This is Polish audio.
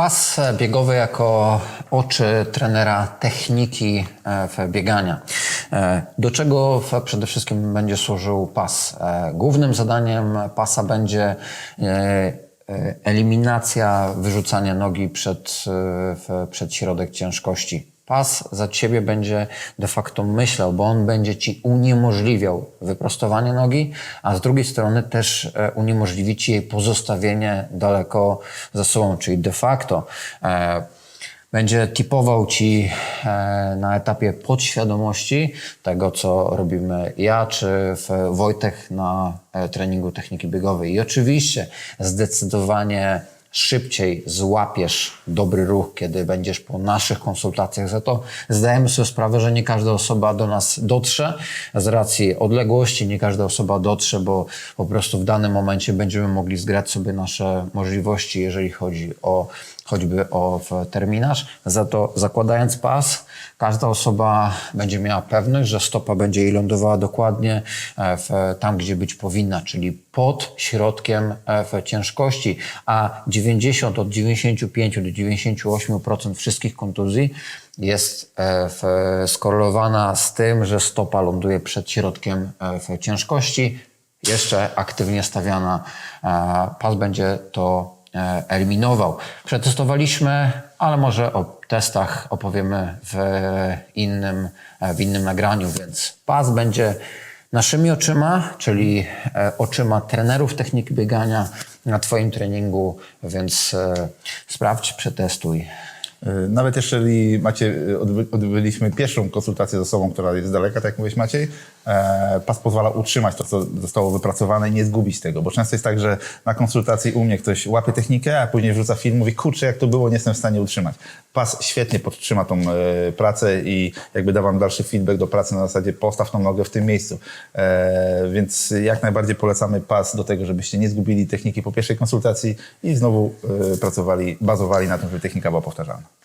Pas biegowy jako oczy trenera techniki e, biegania. E, Do czego przede wszystkim będzie służył pas? E, Głównym zadaniem pasa będzie eliminacja wyrzucania nogi przed, przed środek ciężkości. Pas za ciebie będzie de facto myślał, bo on będzie ci uniemożliwiał wyprostowanie nogi, a z drugiej strony też e, uniemożliwi ci jej pozostawienie daleko za sobą, czyli de facto e, będzie tipował ci e, na etapie podświadomości tego, co robimy ja czy Wojtek na e, treningu techniki biegowej. I oczywiście zdecydowanie szybciej złapiesz dobry ruch, kiedy będziesz po naszych konsultacjach. Za to zdajemy sobie sprawę, że nie każda osoba do nas dotrze z racji odległości, nie każda osoba dotrze, bo po prostu w danym momencie będziemy mogli zgrać sobie nasze możliwości, jeżeli chodzi o choćby o terminarz. Za to zakładając pas, każda osoba będzie miała pewność, że stopa będzie jej lądowała dokładnie e, w, tam, gdzie być powinna, czyli pod środkiem e, ciężkości, a 90 od 95 do 98% wszystkich kontuzji jest e, skorelowana z tym, że stopa ląduje przed środkiem e, ciężkości. Jeszcze aktywnie stawiana pas będzie to eliminował. Przetestowaliśmy, ale może o testach opowiemy w innym, w innym nagraniu, więc pas będzie naszymi oczyma, czyli e, oczyma trenerów techniki biegania na Twoim treningu, więc e, sprawdź, przetestuj. Y, Nawet jeżeli macie, odby- odbyliśmy pierwszą konsultację z osobą, która jest z daleka, tak jak mówiłeś Maciej, e, pas pozwala utrzymać to, co zostało wypracowane i nie zgubić tego, bo często jest tak, że na konsultacji u mnie ktoś łapie technikę, a później wrzuca film, mówi, kurczę, jak to było, nie jestem w stanie utrzymać. Pas świetnie podtrzyma tą e, pracę i jakby da wam dalszy feedback do pracy na zasadzie postaw tą nogę w tym miejscu. E, więc jak najbardziej polecamy pas do tego, żebyście nie zgubili techniki po pierwszej konsultacji i znowu e, pracowali, bazowali na tym, żeby technika była powtarzalna.